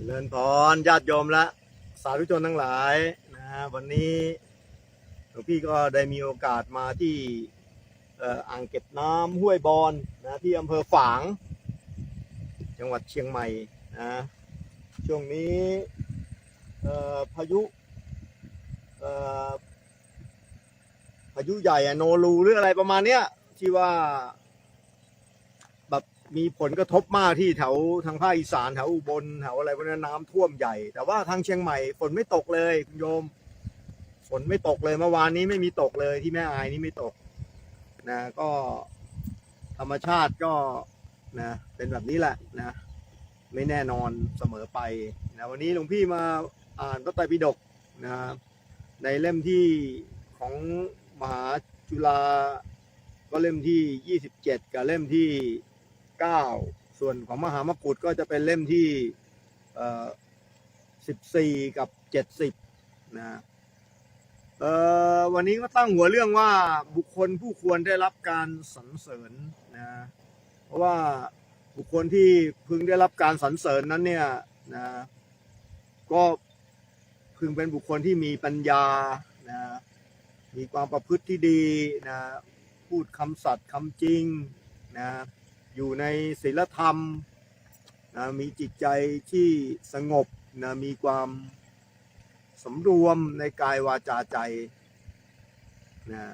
เจริญพรญาติโยมและสาธุชนทั้งหลายนะวันนี้หลวงพี่ก็ได้มีโอกาสมาที่อ่างเก็บน้ำห้วยบอนนะที่อำเภอฝาง จังหวัดเชียงใหม่นะช่วงนี้พายุพายุใหญ่อะโนรูหรืออะไรประมาณเนี้ยที่ว่า มีผลกระทบมากที่แถวทางภาคอีสานแถวอุบลแถวอะไรพวกนั้นน้ำท่วมใหญ่ แต่ว่าทางเชียงใหม่ฝนไม่ตกเลยคุณโยม ฝนไม่ตกเลยเมื่อวานนี้ไม่มีตกเลยที่แม่อายนี่ไม่ตกนะก็ธรรมชาติก็นะเป็นแบบนี้แหละนะไม่แน่นอนเสมอไปนะวันนี้หลวงพี่มาอ่านพระไตรปิฎกนะในเล่มที่ของมหาจุฬาก็เล่มที่ 27 กับเล่มที่ 9 ส่วนของมหามกุฏก็จะเป็นเล่มที่ 14 กับ 70 นะเอ่อวันนี้ก็ตั้งหัวเรื่องว่าบุคคลผู้ควรได้รับการสรรเสริญนะเพราะว่าบุคคลที่พึงได้รับการสรรเสริญนั้นเนี่ยนะก็พึงเป็นบุคคลที่มีปัญญานะมีความประพฤติที่ดีนะพูดคำสัตย์คำจริงนะ อยู่ในศีลธรรมนะมีจิตใจที่สงบนะมีความสำรวมในกายวาจาใจนะ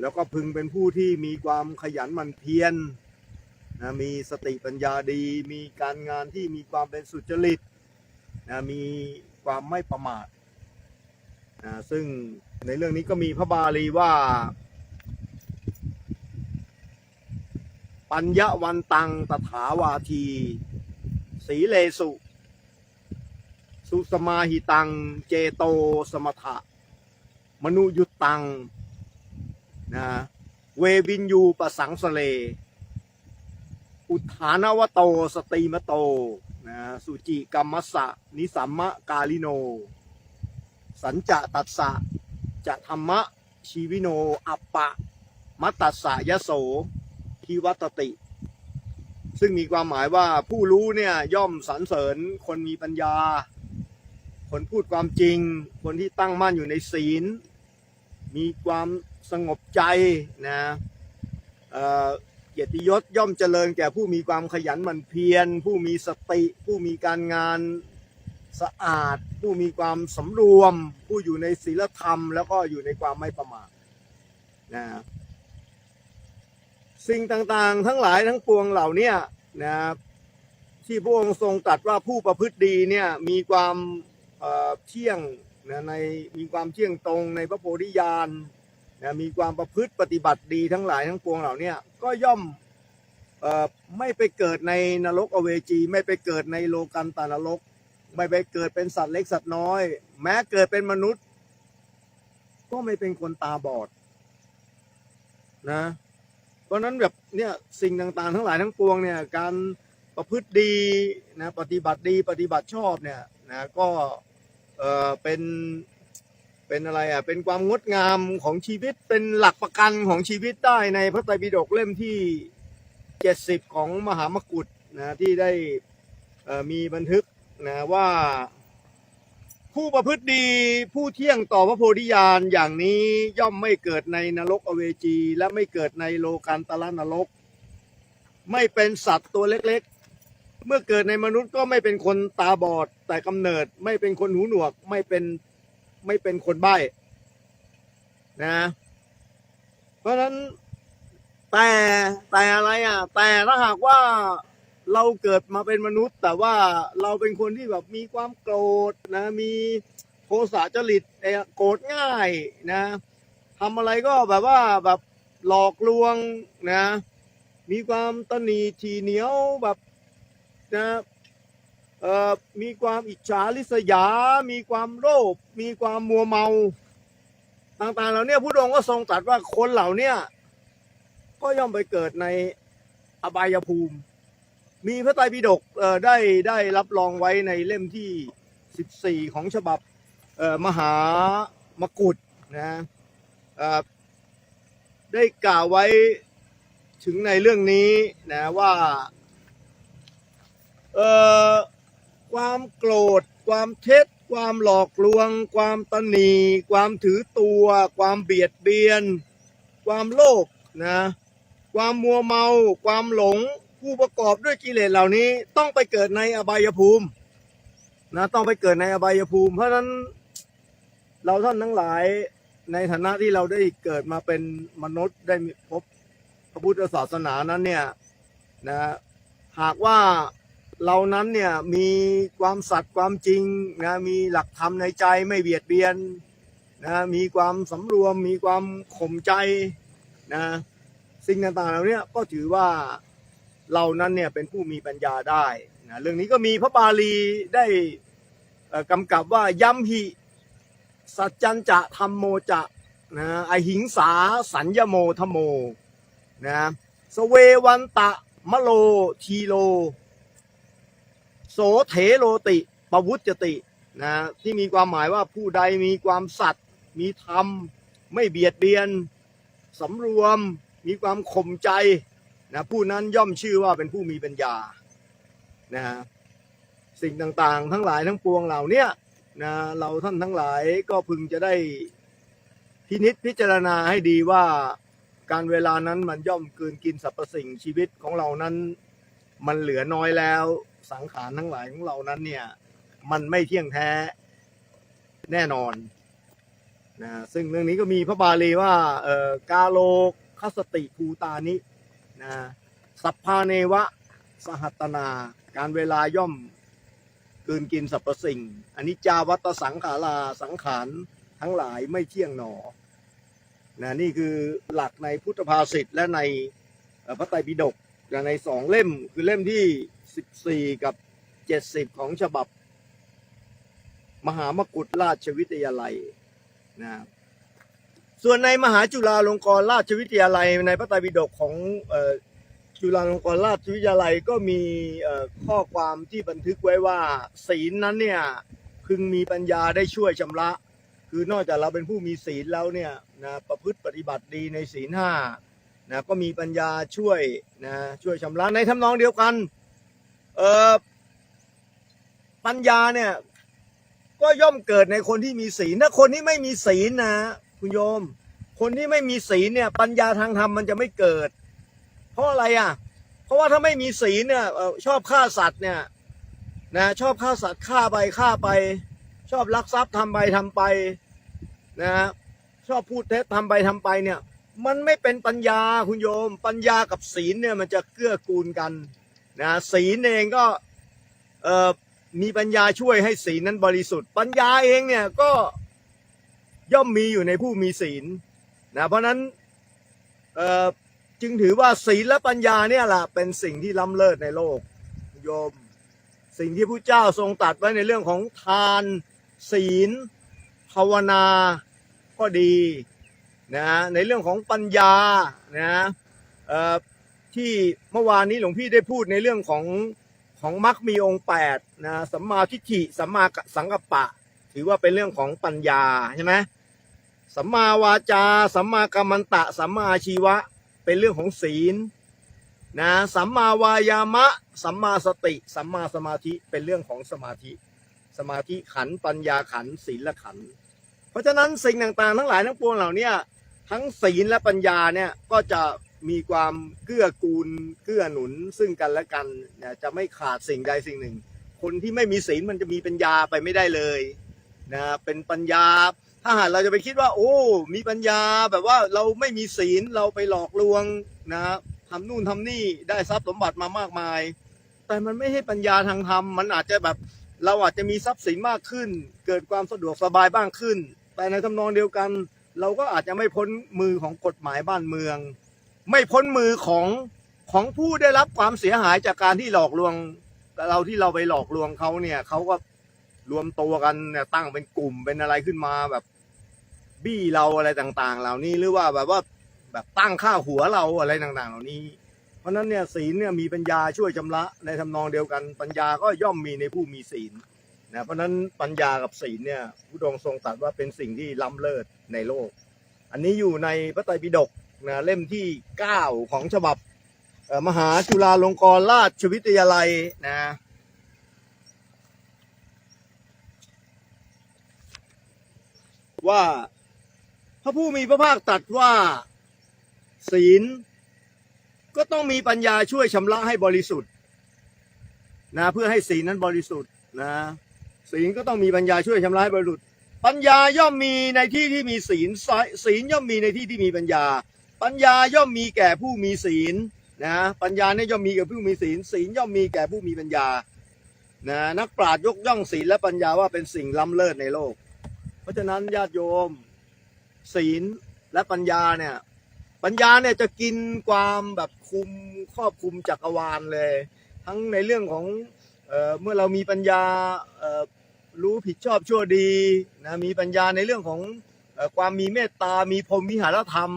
แล้วก็พึงเป็นผู้ที่มีความขยันหมั่นเพียรนะมีสติปัญญาดี มีการงานที่มีความเป็นสุจริตนะมีความไม่ประมาทนะซึ่งในเรื่องนี้ก็มีพระบาลีว่า ปัญญวันตังตถาวาที สีเลสุ สุสมาหิตัง เจโตสมถะ มนุยุตังนะเววินยูปสังสเล อุทานวโตสตีมโตนะสุจิกรรมสะ นิสัมมะกาลิโน สัญจะตัสสะ จะธรรมะชีวิโน อัปปะ มัตตสสะยะโส ทิวัตติ ซึ่งมีความหมายว่าผู้รู้เนี่ยย่อมสรรเสริญคนมีปัญญา คนพูดความจริง คนที่ตั้งมั่นอยู่ในศีล มีความสงบใจนะเออเกียรติยศย่อมเจริญแก่ผู้มีความขยันหมั่นเพียร ผู้มีสติ ผู้มีการงานสะอาด ผู้มีความสำรวม ผู้อยู่ในศีลธรรม แล้วก็อยู่ในความไม่ประมาทนะ สิ่งต่างๆ ทั้งหลายทั้งปวงเหล่านี้นะครับที่พระองค์ทรงตรัสว่าผู้ประพฤติดีเนี่ยมีความเอ่อเที่ยงนะในมีความเที่ยงตรงในพระโพธิญาณนะมีความประพฤติปฏิบัติดีทั้งหลายทั้งปวงเหล่านี้ก็ย่อมเอ่อไม่ไปเกิดในนรกอเวจี ไม่ไปเกิดในโลกันตานรก ไม่ไปเกิดเป็นสัตว์เล็กสัตว์น้อย แม้เกิดเป็นมนุษย์ ก็ไม่เป็นคนตาบอดนะ ราะฉะนั้นแบบเนี่ยสิ่งต่างๆ ทั้งหลายทั้งปวงเนี่ยการประพฤติดีนะปฏิบัติดีปฏิบัติชอบเนี่ยนะก็เออเป็นเป็นอะไรอะเป็นความงดงามของชีวิตเป็นหลักประกันของชีวิตได้ในพระไตรปิฎกเล่มที่ 70 ของมหามกุฏนะที่ได้มีบันทึกนะว่า ผู้ประพฤติดีผู้เที่ยงต่อพระโพธิญาณอย่างนี้ย่อมไม่เกิดในนรกอเวจี และไม่เกิดในโลกันตละนรก ไม่เป็นสัตว์ตัวเล็กๆ เมื่อเกิดในมนุษย์ก็ไม่เป็นคนตาบอดแต่กำเนิดไม่เป็นคนหูหนวกไม่เป็นไม่เป็นคนใบ้นะเพราะฉะนั้นแต่แต่อะไรอะ แต่ถ้าหากว่า เราเกิดมาเป็นมนุษย์ แต่ว่าเราเป็นคนที่แบบมีความโกรธนะมีโทสะจริตโกรธง่ายนะทำอะไรก็แบบว่าแบบหลอกลวงนะ มีความตนีทีเหนียวแบบนะเอ่อมีความอิจฉาริษยา มีความโลภมีความมัวเมา ต่างๆเหล่านี้ผู้ดองค์ก็ทรงตรัสว่าคนเหล่านี้ก็ย่อมไปเกิดในอบายภูมิ มีพระไตรปิฎกได้ได้รับรองไว้ในเล่มที่ 14 ของฉบับมหามกุฏนะได้กล่าวไว้ถึงในเรื่องนี้นะว่าความโกรธ ความเท็จ ความหลอกลวง ความตนี ความถือตัว ความเบียดเบียน ความโลภนะ ความมัวเมา ความหลง ผู้ประกอบด้วยกิเลสเหล่านี้ต้องไปเกิดในอบายภูมินะต้องไปเกิดในอบายภูมิ เพราะฉะนั้นเราท่านทั้งหลายในฐานะที่เราได้เกิดมาเป็นมนุษย์ได้พบพระพุทธศาสนานั้นเนี่ยนะหากว่าเรานั้นเนี่ยมีความสัตย์ความจริงนะมีหลักธรรมในใจไม่เบียดเบียนนะมีความสำรวม มีความข่มใจนะสิ่งต่างๆเหล่านี้ก็ถือว่า เรานั้นเนี่ยเป็นผู้มีปัญญาได้นะเรื่องนี้ก็มีพระบาลีได้เอ่อกำกับว่ายัมหิสัจจันจะธรรมโมจะนะอหิงสาสัญญโมธโมนะสเววันตะมะโลทีโล โสเถโลติปวุจตินะที่มีความหมายว่าผู้ใดมีความสัตย์มีธรรม ไม่เบียดเบียนสำรวมมีความข่มใจ นะผู้นั้นย่อมชื่อว่าเป็นผู้มีปัญญานะสิ่งต่างๆ ทั้งหลายทั้งปวงเหล่านี้นะเราท่านทั้งหลายก็พึงจะได้พินิษพิจารณาให้ดีว่าการเวลานั้นมันย่อมกลืนกินสรรพสิ่งชีวิตของเรานั้น มันเหลือน้อยแล้วสังขารทั้งหลายของเรานั้นเนี่ยมันไม่เที่ยงแท้แน่นอนนะซึ่งเรื่องนี้ก็มีพระบาลีว่าเอ่อกาโลคัสติภูตานิ นะสัพพาเนวะสหัตนา การเวลาย่อมกืนกินสรรพสิ่งอันิจจาวัตสังขาราสังขารทั้งหลายไม่เที่ยงหนอนะนี่คือหลักในพุทธภาษิตและในพระไตรปิฎกนะในสองเล่มคือเล่มที่สิบสี่กับเจ็ดสิบของฉบับ มหามกุฏราชวิทยาลัยนะ ส่วนในมหาจุฬาลงกรณราชวิทยาลัยในพระไตรปิฎกของออจุฬาลงกรณราชวิทยาลัยก็มีข้อความที่บันทึกไว้ว่า ศีลนั้นเนี่ยพึงมีปัญญาได้ช่วยชำระ คือนอกจากเราเป็นผู้มีศีลแล้วเนี่ยนะประพฤติปฏิบัติดีในศีลห้านะก็มีปัญญาช่วยนะช่วยชำระในทำนองเดียวกันเออปัญญาเนี่ยก็ย่อมเกิดในคนที่มีศีลถ้าคนที่ไม่มีศีลนะ คุณโยม คนที่ไม่มีศีลเนี่ย ปัญญาทางธรรมมันจะไม่เกิด เพราะอะไรอะ เพราะว่าถ้าไม่มีศีลเนี่ยชอบฆ่าสัตว์เนี่ยนะชอบฆ่าสัตว์ฆ่าไปฆ่าไป ชอบลักทรัพย์ทำไปทำไปนะชอบพูดเท็จทำไปทำไปเนี่ย มันไม่เป็นปัญญาคุณโยม ปัญญากับศีลเนี่ยมันจะเกื้อกูลกันนะศีลเองก็เอ่อมีปัญญาช่วยให้ศีลนั้นบริสุทธิ์ ปัญญาเองเนี่ยก็ ย่อมมีอยู่ในผู้มีศีลนะเพราะนั้นจึงถือว่าศีลและปัญญาเนี่ยแหละเป็นสิ่งที่ล้ำเลิศในโลกโยม สิ่งที่พระเจ้าทรงตรัสไว้ในเรื่องของทาน ศีล ภาวนาก็ดีนะในเรื่องของปัญญานะที่เมื่อวานนี้หลวงพี่ได้พูดในเรื่องของของมรรคมีองค์แปดนะสัมมาทิฏฐิสัมมาสังกัปปะ ถือว่าเป็นเรื่องของปัญญาใช่ไหมสัมมาวาจา สัมมากัมมันตะ สัมมาชีวะ เป็นเรื่องของศีลนะสัมมาวายามะ สัมมาสติ สัมมาสมาธิเป็นเรื่องของสมาธิ สมาธิขันปัญญาขันศีลขัน เพราะฉะนั้นสิ่งต่างๆ ทั้งหลายทั้งปวงเหล่านี้ทั้งศีลและปัญญาเนี่ยก็จะมีความเกื้อกูลเกื้อหนุนซึ่งกันและกันนะจะไม่ขาดสิ่งใดสิ่งหนึ่ง คนที่ไม่มีศีลมันจะมีปัญญาไปไม่ได้เลย นะเป็นปัญญา ถ้าหากเราจะไปคิดว่า โอ้ มีปัญญาแบบว่าเราไม่มีศีลเราไปหลอกลวงนะทำนู่นทำนี่ได้ทรัพย์สมบัติมามากมาย แต่มันไม่ใช่ปัญญาทางธรรม มันอาจจะแบบเราอาจจะมีทรัพย์สินมากขึ้น เกิดความสะดวกสบายบ้างขึ้น แต่ในทำนองเดียวกัน เราก็อาจจะไม่พ้นมือของกฎหมายบ้านเมือง ไม่พ้นมือของของผู้ได้รับความเสียหายจากการที่หลอกลวงเราที่เราไปหลอกลวงเขาเนี่ยเขาก็ รวมตัวกันเนี่ยตั้งเป็นกลุ่มเป็นอะไรขึ้นมาแบบ บี้เราอะไรต่างๆ เหล่านี้หรือว่าแบบว่าแบบตั้งค่าหัวเราอะไรต่างๆ เหล่านี้ เพราะฉะนั้นเนี่ยศีลเนี่ยมีปัญญาช่วยชำระในทำนองเดียวกัน ปัญญาก็ย่อมมีในผู้มีศีลนะเพราะฉะนั้นปัญญากับศีลเนี่ยผู้ดองทรงตรัสว่าเป็นสิ่งที่ล้ำเลิศในโลก อันนี้อยู่ในพระไตรปิฎกนะเล่มที่ 9 ของฉบับมหาจุฬาลงกรณราชวิทยาลัยนะ ว่า พระผู้มีพระภาคตรัสว่า ศีล ก็ต้องมีปัญญาช่วยชำระให้บริสุทธิ์นะเพื่อให้ศีลนั้นบริสุทธิ์นะศีลก็ต้องมีปัญญาช่วยชำระให้บริสุทธิ์ปัญญาย่อมมีในที่ที่มีศีลศีลย่อมมีในที่ที่มีปัญญา ปัญญาย่อมมีแก่ผู้มีศีลนะปัญญาเนี่ยย่อมมีแก่ผู้มีศีล ศีลย่อมมีแก่ผู้มีปัญญานะนักปราชญ์ยกย่องศีลและปัญญาว่าเป็นสิ่งล้ำเลิศในโลก เพราะฉะนั้นญาติโยม ศีลและปัญญาเนี่ย ปัญญาเนี่ยจะกินความแบบคุมครอบคุมจักรวาลเลย ทั้งในเรื่องของเออเมื่อเรามีปัญญารู้ผิดชอบชั่วดีนะมีปัญญาในเรื่องของออความมีเมตตา มีพรหมวิหารธรรม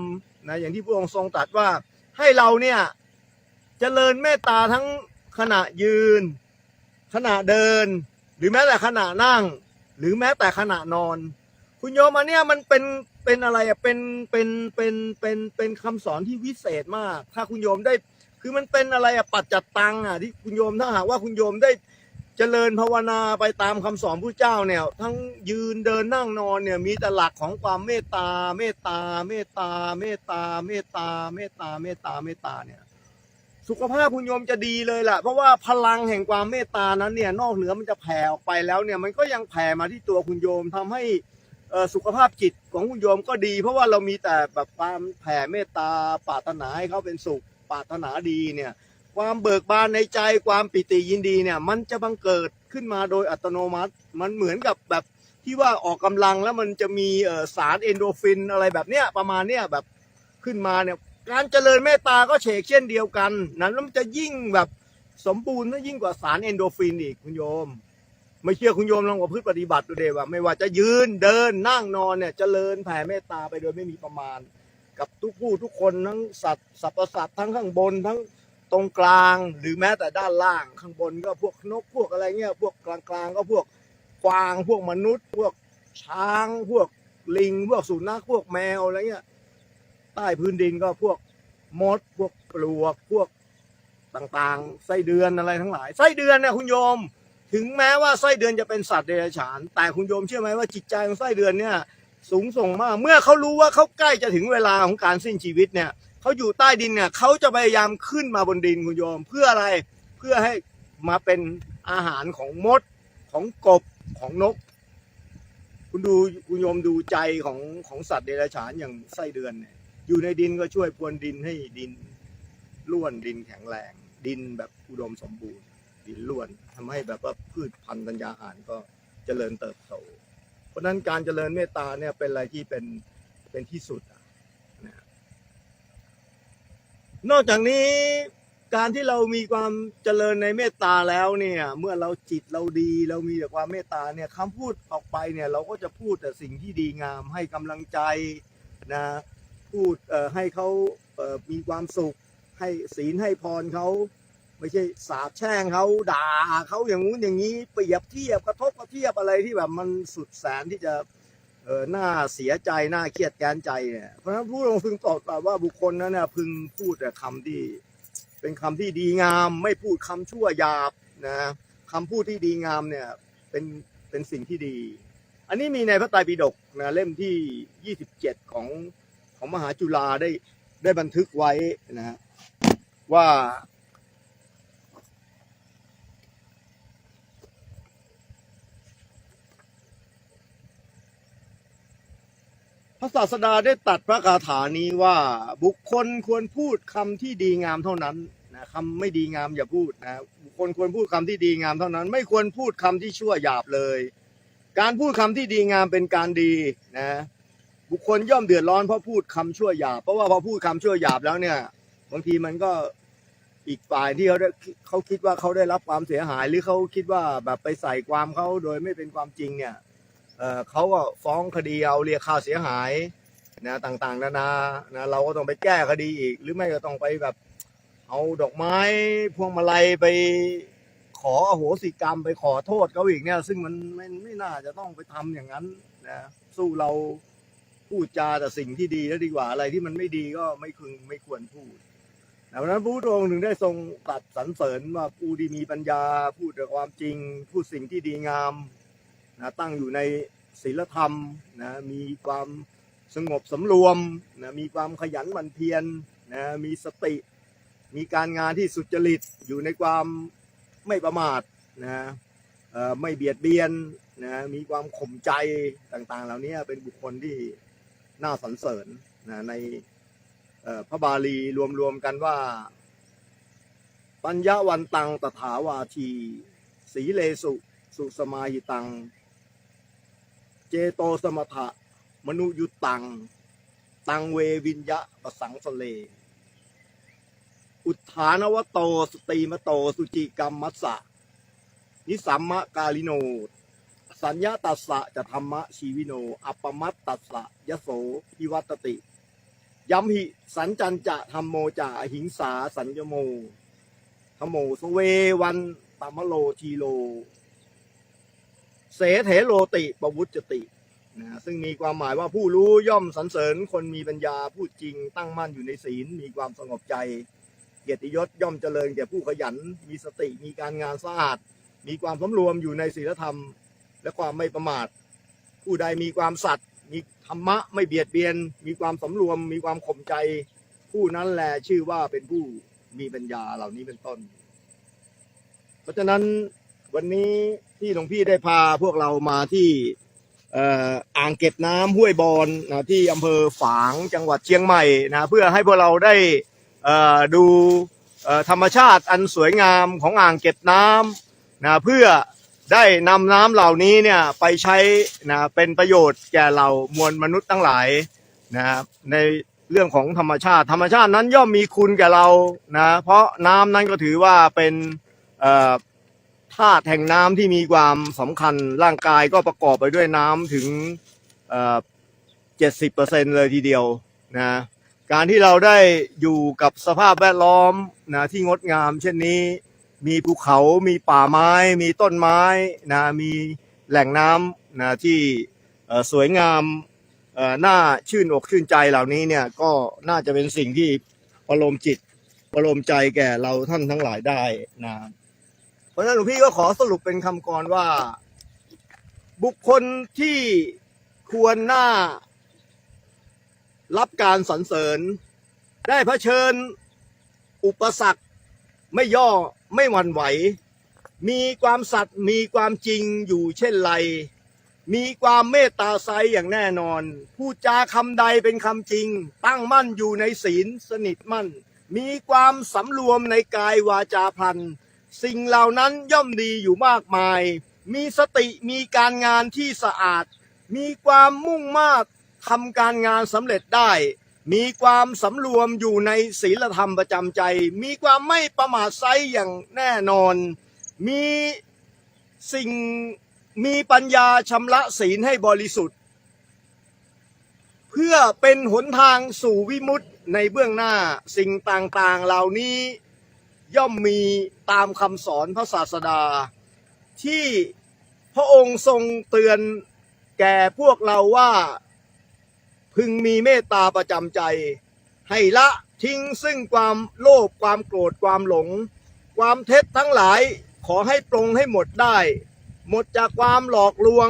นะอย่างที่พระองค์ทรงตรัสว่าให้เราเนี่ยเจริญเมตตาทั้งขณะยืน ขณะเดิน หรือแม้แต่ขณะนั่ง หรือแม้แต่ขณะนอน คุณโยมอันเนี้ยมันเป็นเป็นอะไรอะเป็นเป็นเป็นเป็นเป็นคำสอนที่วิเศษมาก ถ้าคุณโยมได้คือมันเป็นอะไรอะปัจจัตตังอะที่คุณโยมถ้าหากว่าคุณโยมได้เจริญภาวนาไปตามคำสอนผู้เจ้าเนี่ย ทั้งยืนเดินนั่งนอนเนี่ยมีแต่หลักของความเมตตา เมตตา เมตตา เมตตา เมตตา เมตตา เมตตา เมตตาเนี่ย สุขภาพคุณโยมจะดีเลยแหละเพราะว่าพลังแห่งความเมตตานั้นเนี่ยนอกเหนือมันจะแผ่ออกไปแล้วเนี่ยมันก็ยังแผ่มาที่ตัวคุณโยมทำให้สุขภาพจิตของคุณโยมก็ดี เพราะว่าเรามีแต่แบบความแผ่เมตตาปรารถนาให้เขาเป็นสุขปรารถนาดีเนี่ยความเบิกบานในใจความปิติยินดีเนี่ยมันจะบังเกิดขึ้นมาโดยอัตโนมัติ มันเหมือนกับแบบที่ว่าออกกำลังแล้วมันจะมีสารเอนโดฟินอะไรแบบเนี้ยประมาณเนี้ยแบบขึ้นมาเนี่ย การเจริญเมตตาก็เฉกเช่นเดียวกันนั้นแล้วมันจะยิ่งแบบสมบูรณ์และยิ่งกว่าสารเอนโดฟินอีกคุณโยม ไม่เชื่อคุณโยมลองประพฤติปฏิบัติดูเดว่า ไม่ว่าจะยืนเดินนั่งนอนเนี่ยเจริญแผ่เมตตาไปโดยไม่มีประมาณ กับทุกผู้ทุกคนทั้งสัตว์สรรพสัตว์ทั้งข้างบนทั้งตรงกลางหรือแม้แต่ด้านล่างข้างบนก็พวกนกพวกอะไรเงี้ยพวกกลางกลางๆก็พวกกวางพวกมนุษย์ พวกช้างพวกลิง พวกสุนัขพวกแมวอะไรเงี้ย ใต้พื้นดินก็พวกมดพวกปลวกพวกต่างๆ ไส้เดือนอะไรทั้งหลาย ไส้เดือนนี่ยคุณโยม ถึงแม้ว่าไส้เดือนจะเป็นสัตว์เดรัจฉาน แต่คุณโยมเชื่อไหมว่าจิตใจของไส้เดือนเนี่ยสูงส่งมาก เมื่อเขารู้ว่าเขาใกล้จะถึงเวลาของการสิ้นชีวิตเนี่ยเขาอยู่ใต้ดินเนี่ยเขาจะพยายามขึ้นมาบนดินคุณโยม เพื่ออะไรเพื่อให้มาเป็นอาหารของมดของกบของนก คุณดูคุณโยมดูใจของของสัตว์เดรัจฉานอย่างไส้เดือนเนี่ย อยู่ในดินก็ช่วยพรวนดินให้ดินร่วนดินแข็งแรง ดินแบบอุดมสมบูรณ์ ดินร่วนทำให้แบบว่าพืชพันธุ์ธัญญาหารก็เจริญเติบโต เพราะฉะนั้นการเจริญเมตตาเนี่ยเป็นอะไรที่เป็นเป็นที่สุดนะนอกจากนี้การที่เรามีความเจริญในเมตตาแล้วเนี่ย เมื่อเราจิตเราดีเรามีแต่ความเมตตาเนี่ยคำพูดออกไปเนี่ย เราก็จะพูดแต่สิ่งที่ดีงามให้กำลังใจนะ พูดให้เขามีความสุข ให้ศีลให้พรเขาไม่ใช่สาบแช่งเขาด่าเขาอย่างงู้นอย่างนี้เปรียบเทียบกระทบกระเทียบอะไรที่แบบมันสุดแสนที่จะเออหน้าเสียใจหน้าเครียดแค้นใจเนี่ยเพราะฉะนั้นผู้ลงพึงตอบว่าบุคคลนั้นเนี่ยพึงพูดแต่คำที่ เป็นคำที่ดีงาม ไม่พูดคำชั่วหยาบนะคำพูดที่ดีงามเนี่ยเป็นเป็นสิ่งที่ดี อันนี้มีในพระไตรปิฎกนะเล่มที่ 27 ของ ของมหาจุฬาได้ได้บันทึกไว้นะฮะว่าพระศาสดาได้ตัดพระคาถานี้ว่าบุคคลควรพูดคำที่ดีงามเท่านั้นนะคำไม่ดีงามอย่าพูดนะบุคคลควรพูดคำที่ดีงามเท่านั้น ไม่ควรพูดคำที่ชั่วหยาบเลย การพูดคำที่ดีงามเป็นการดีนะ บุคคลย่อมเดือดร้อนเพราะพูดคำชั่วหยาบเพราะว่าพอพูดคำชั่วหยาบแล้วเนี่ย บางทีมันก็อีกฝ่ายที่เขาได้เขาคิดว่าเขาได้รับความเสียหายหรือเขาคิดว่าแบบไปใส่ความเขาโดยไม่เป็นความจริงเนี่ยเออเขาก็ฟ้องคดีเอาเรียกค่าเสียหายนะต่างๆ นานานะเราก็ต้องไปแก้คดีอีก หรือไม่ก็ต้องไปแบบ เอาดอกไม้พวงมาลัยไปขออโหสิกรรมไปขอโทษเขาอีกเนี่ย ซึ่งมันไม่ไม่น่าจะต้องไปทำอย่างนั้นนะสู้เรา พูดจาแต่สิ่งที่ดีแล้วดีกว่าอะไรที่มันไม่ดีก็ไม่พึงไม่ควรพูดดังนั้นพระพุทธองค์ถึงได้ทรงตรัสสรรเสริญว่าผู้ที่มีปัญญาพูดแต่ความจริง พูดสิ่งที่ดีงามนะตั้งอยู่ในศีลธรรมนะมีความสงบสำรวมนะมีความขยันหมั่นเพียรนะมีสติ มีการงานที่สุจริตอยู่ในความไม่ประมาทนะไม่เบียดเบียนนะมีความข่มใจต่างๆ เหล่านี้เป็นบุคคลที่ น่าสรรเสริญนะในพระบาลีรวมๆกันว่า ปัญญาวันตังตถาวาที สีเลสุ สุสมาหิตัง เจโตสมถะ มนุยุตตัง ตังเววิญญะประสังสเล อุทานวโต สตีมโต สุจิกรรมมัสสะ นิสัมมะกาลิโน สัญญาตัสสะจะธรรมะชีวิโน อัปปมัตตัสสะยโสพิวัตติยัมหิสัญจันจะธรรมโมจะอหิงสาสัญญโมธโมสเววันตมโลทีโล เสเถโลติปวุจตินะซึ่งมีความหมายว่าผู้รู้ย่อมสรรเสริญคนมีปัญญาพูดจริง ตั้งมั่นอยู่ในศีล มีความสงบใจ เกียรติยศย่อมเจริญแก่ผู้ขยัน มีสติมีการงานสะอาด มีความสำรวมอยู่ในศีลธรรม และความไม่ประมาท ผู้ใดมีความสัตย์มีธรรมะไม่เบียดเบียน มีความสำรวม มีความข่มใจ ผู้นั้นแหละชื่อว่าเป็นผู้มีปัญญาเหล่านี้เป็นต้น เพราะฉะนั้นวันนี้ที่หลวงพี่ได้พาพวกเรามาที่อ่ออ่างเก็บน้ำห้วยบอนนะที่อำเภอฝางจังหวัดเชียงใหม่นะเพื่อให้พวกเราได้ดูธรรมชาติอันสวยงามของอ่างเก็บน้ำนะเพื่อ ได้นำน้ำเหล่านี้เนี่ยไปใช้นะเป็นประโยชน์แก่เรามวลมนุษย์ทั้งหลายนะครับในเรื่องของธรรมชาติ ธรรมชาตินั้นย่อมมีคุณแก่เรานะเพราะน้ำนั้นก็ถือว่าเป็นธาตุแห่งน้ำที่มีความสำคัญร่างกายก็ประกอบไปด้วยน้ำถึงเจ็ดสิบเปอร์เซ็นเลยทีเดียวนะการที่เราได้อยู่กับสภาพแวดล้อมนะที่งดงามเช่นนี้ มีภูเขา มีป่าไม้ มีต้นไม้นะ มีแหล่งน้ำนะที่สวยงามน่าชื่นอกชื่นใจเหล่านี้เนี่ยก็น่าจะเป็นสิ่งที่ประโลมจิตประโลมใจแก่เราท่านทั้งหลายได้นะเพราะฉะนั้นหลวงพี่ก็ขอสรุปเป็นคำกรว่า บุคคลที่ควรหน้า รับการสรรเสริญ ได้เผชิญอุปสรรค ไม่ย่อไม่หวั่นไหว มีความสัตย์มีความจริงอยู่เช่นไร มีความเมตตาใสอย่างแน่นอน พูดจาคำใดเป็นคำจริง ตั้งมั่นอยู่ในศีลสนิทมั่น มีความสำรวมในกายวาจาพันสิ่งเหล่านั้นย่อมดีอยู่มากมาย มีสติมีการงานที่สะอาด มีความมุ่งมา่ทำการงานสำเร็จได้ มีความสำรวมอยู่ในศีลธรรมประจำใจ มีความไม่ประมาทไซอย่างแน่นอน มีสิ่งมีปัญญาชำระศีลให้บริสุทธิ์ เพื่อเป็นหนทางสู่วิมุตติในเบื้องหน้าสิ่งต่างๆเหล่านี้ย่อมมีตามคำสอนพระศาสดา ที่พระองค์ทรงเตือนแก่พวกเราว่า พึงมีเมตตาประจำใจ ให้ละทิ้งซึ่งความโลภความโกรธความหลง ความเท็จทั้งหลายขอให้ปรงให้หมดได้ หมดจากความหลอกลวง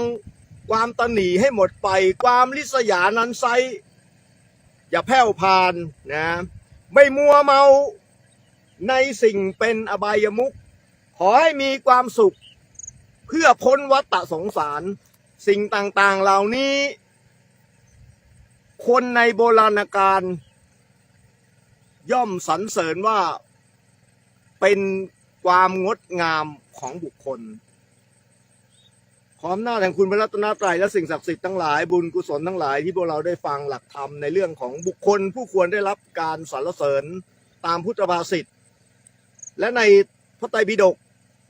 ความตนีให้หมดไป ความลิษยานั้นไซอย่าแผ่วพานนะไม่มัวเมาในสิ่งเป็นอบายมุขขอให้มีความสุข เพื่อพ้นวัฏฏะสงสาร สิ่งต่างๆเหล่านี้ คนในโบราณกาลย่อมสรรเสริญว่าเป็นความงดงามของบุคคล ขออำนาแห่งคุณพระรัตนตรัยและสิ่งศักดิ์สิทธิ์ทั้งหลายบุญกุศลทั้งหลายที่พวกเราได้ฟังหลักธรรมในเรื่องของบุคคล ผู้ควรได้รับการสรรเสริญตามพุทธภาษิตและในพระไตรปิฎก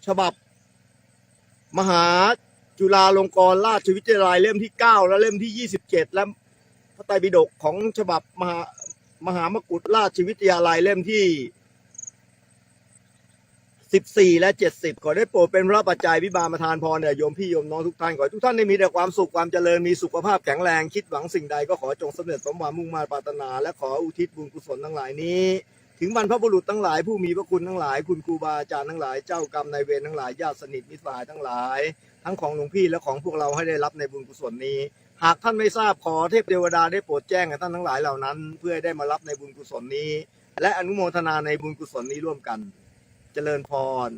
ฉบับ มหาจุฬาลงกรณราชวิทยาลัยเล่มที่ 9 และเล่มที่ 27 และ พระไตรปิฎกของฉบับมหามหามกุฏราชวิทยาลัยเล่มที่14และ70ขอได้โปรดเป็นพระปัจจัยวิบาลประทานพรแด่ยโยมพี่โยมน้องทุกท่านขอทุกท่านได้มีแต่ความสุขความเจริญมีสุขภาพแข็งแรงคิดหวังสิ่งใดก็ขอจงสำเร็จสมหวังมุ่งมา่ปรารถนา และขออุทิศบุญกุศลทั้งหลายนี้ ถึงบรรพบุรุษทั้งหลาย ผู้มีพระคุณทั้งหลาย คุณครูบาอาจารย์ทั้งหลายเจ้ากรรมนายเวรทั้งหลายญาติสนิทมิตรสหายทั้งหลาย ทั้งของหลวงพี่และของพวกเราให้ได้รับในบุญกุศลนี้ หากท่านไม่ทราบขอเทพเทวดาได้โปรดแจ้งกับท่านทั้งหลายเหล่านั้น เพื่อให้ได้มารับในบุญกุศลนี้ และอนุโมทนาในบุญกุศลนี้ร่วมกัน เจริญพร